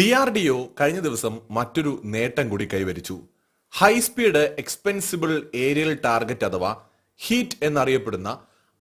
D R D O കഴിഞ്ഞ ദിവസം മറ്റൊരു നേട്ടം കൂടി കൈവരിച്ചു. High speed expendable aerial target അഥവാ ഹീറ്റ് എന്നറിയപ്പെടുന്ന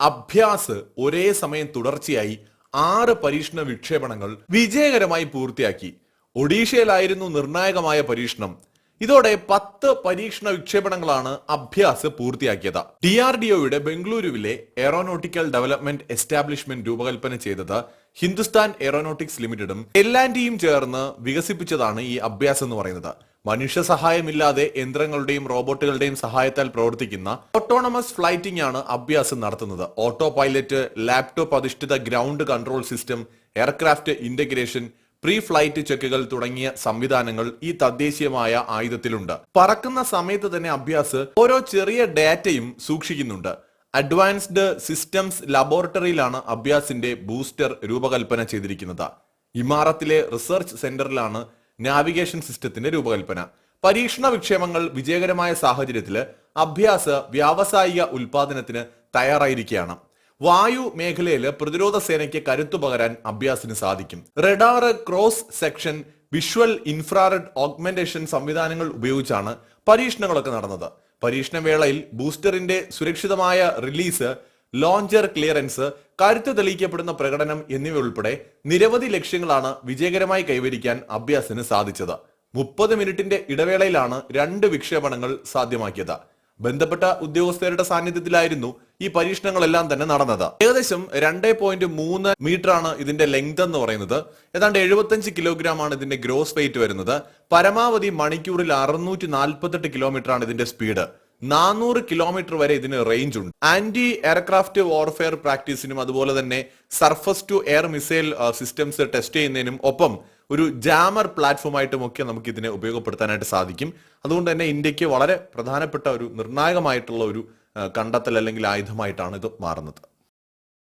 അഭ്യാസ് ഒരേ സമയം തുടർച്ചയായി ആറ് പരീക്ഷണ വിക്ഷേപണങ്ങൾ വിജയകരമായി പൂർത്തിയാക്കി. ഒഡീഷയിലായിരുന്നു നിർണായകമായ പരീക്ഷണം. ഇതോടെ പത്ത് പരീക്ഷണ വിക്ഷേപണങ്ങളാണ് അഭ്യാസ് പൂർത്തിയാക്കിയത്. ഡി ആർ ഡി ഒയുടെ ബംഗളൂരുവിലെ എയറോനോട്ടിക്കൽ ഡെവലപ്മെന്റ് എസ്റ്റാബ്ലിഷ്മെന്റ് രൂപകൽപ്പന ചെയ്തത് ഹിന്ദുസ്ഥാൻ എയറോനോട്ടിക്സ് ലിമിറ്റഡും എല്ലാന്റിയും ചേർന്ന് വികസിപ്പിച്ചതാണ് ഈ അഭ്യാസ് എന്ന് പറയുന്നത്. മനുഷ്യ സഹായമില്ലാതെ യന്ത്രങ്ങളുടെയും റോബോട്ടുകളുടെയും സഹായത്താൽ പ്രവർത്തിക്കുന്ന ഓട്ടോണമസ് ഫ്ലൈറ്റിംഗ് ആണ് അഭ്യാസം നടത്തുന്നത്. ഓട്ടോ പൈലറ്റ് ലാപ്ടോപ്പ് അധിഷ്ഠിത ground control system aircraft integration pre flight ചെക്കുകൾ തുടങ്ങിയ സംവിധാനങ്ങൾ ഈ തദ്ദേശീയമായ ആയുധത്തിലുണ്ട്. പറക്കുന്ന സമയത്ത് തന്നെ അഭ്യാസ് ഓരോ ചെറിയ ഡാറ്റയും സൂക്ഷിക്കുന്നുണ്ട്. അഡ്വാൻസ്ഡ് സിസ്റ്റംസ് ലബോറട്ടറിയിലാണ് അഭ്യാസിന്റെ ബൂസ്റ്റർ രൂപകൽപ്പന ചെയ്തിരിക്കുന്നത്. ഇമാറത്തിലെ റിസർച്ച് സെന്ററിലാണ് നാവിഗേഷൻ സിസ്റ്റത്തിന്റെ രൂപകൽപ്പന. പരീക്ഷണ വിക്ഷേപങ്ങൾ വിജയകരമായ സാഹചര്യത്തിൽ അഭ്യാസ് വ്യാവസായിക ഉൽപാദനത്തിന് തയ്യാറായിരിക്കുകയാണ്. വായു മേഖലയിൽ പ്രതിരോധ സേനയ്ക്ക് കരുത്തു പകരാൻ അഭ്യാസിന് സാധിക്കും. Radar cross section visual infrared augmentation സംവിധാനങ്ങൾ ഉപയോഗിച്ചാണ് പരീക്ഷണങ്ങളൊക്കെ നടന്നത്. പരീക്ഷണ വേളയിൽ ബൂസ്റ്ററിന്റെ സുരക്ഷിതമായ റിലീസ് ലോഞ്ചർ ക്ലിയറൻസ് കരുത്ത് തെളിയിക്കപ്പെടുന്ന പ്രകടനം എന്നിവ ഉൾപ്പെടെ നിരവധി ലക്ഷ്യങ്ങളാണ് വിജയകരമായി കൈവരിക്കാൻ അഭ്യാസിന് സാധിച്ചത്. മുപ്പത് മിനിറ്റിന്റെ ഇടവേളയിലാണ് രണ്ട് വിക്ഷേപണങ്ങൾ സാധ്യമാക്കിയത്. ബന്ധപ്പെട്ട ഉദ്യോഗസ്ഥരുടെ സാന്നിധ്യത്തിലായിരുന്നു ഈ പരീക്ഷണങ്ങളെല്ലാം തന്നെ നടന്നത്. ഏകദേശം രണ്ടേ പോയിന്റ് മൂന്ന് മീറ്റർ ആണ് ഇതിന്റെ ലെങ്ത് എന്ന് പറയുന്നത്. ഏതാണ്ട് എഴുപത്തഞ്ച് കിലോഗ്രാം ആണ് ഇതിന്റെ ഗ്രോസ് വെയിറ്റ് വരുന്നത്. പരമാവധി മണിക്കൂറിൽ അറുന്നൂറ്റി നാൽപ്പത്തെട്ട് കിലോമീറ്റർ ആണ് ഇതിന്റെ സ്പീഡ് നാനൂറ് കിലോമീറ്റർ വരെ ഇതിന് റേഞ്ച് ഉണ്ട്. ആന്റി എയർക്രാഫ്റ്റ് വാർഫെയർ പ്രാക്ടീസിനും അതുപോലെ തന്നെ surface to air missile systems test ചെയ്യുന്നതിനും ഒപ്പം ഒരു ജാമർ പ്ലാറ്റ്ഫോമായിട്ടുമൊക്കെ നമുക്ക് ഇതിനെ ഉപയോഗപ്പെടുത്താനായിട്ട് സാധിക്കും. അതുകൊണ്ട് തന്നെ ഇന്ത്യയ്ക്ക് വളരെ പ്രധാനപ്പെട്ട ഒരു നിർണായകമായിട്ടുള്ള ഒരു കണ്ടെത്തൽ അല്ലെങ്കിൽ ആയുധമായിട്ടാണ് ഇത് മാറുന്നത്.